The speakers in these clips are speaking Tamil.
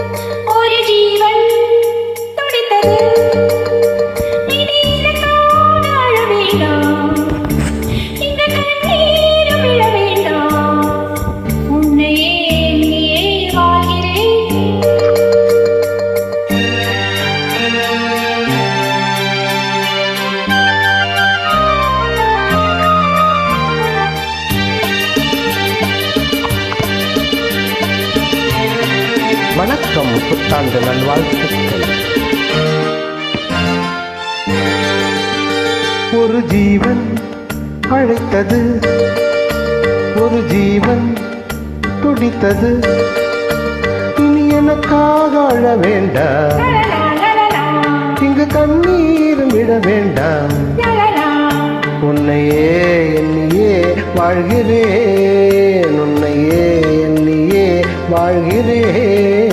ஒரு ஜீவன் வணக்கம் புத்தாண்டு நல்வாழ்த்துக்கள் ஒரு ஜீவன் அழைத்தது ஒரு ஜீவன் துடித்தது. இனி எனக்காக அழ வேண்டாம். இங்கு கண்ணீரும் விட வேண்டாம். உன்னையே எண்ணியே வாழ்கிறேன். உன்னையே எண்ணியே வாழ்கிறேன்.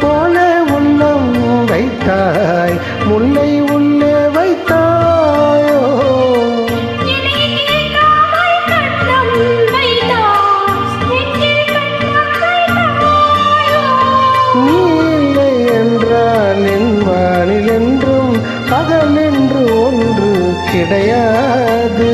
போல உள்ளம் வைத்தாய் முல்லை உள்ளே வைத்தாயோ? வைத்தாய் என்றால் என் வானில் என்றும் பகல் என்று ஒன்று கிடையாது.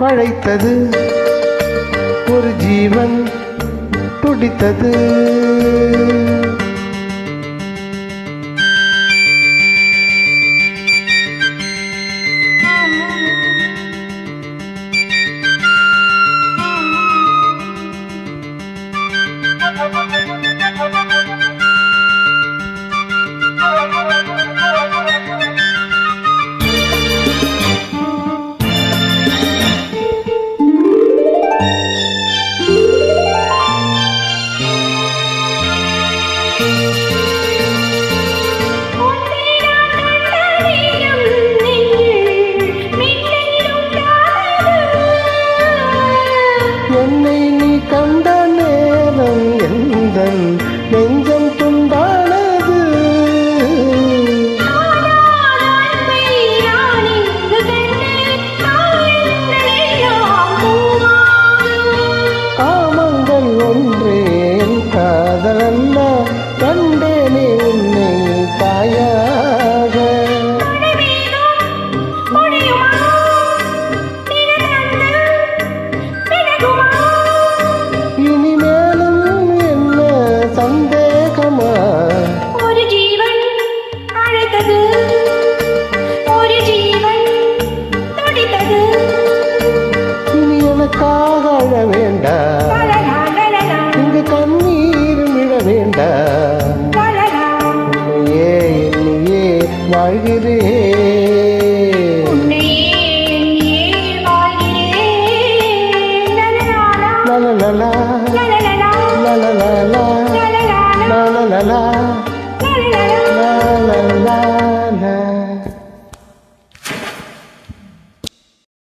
அழைத்தது ஒரு ஜீவன் துடித்தது என்னை நீ கண்ட நேரம் எந்த நெஞ்சம் துண்டானது? காமங்கள் ஒன்றே 啦啦啦啦啦啦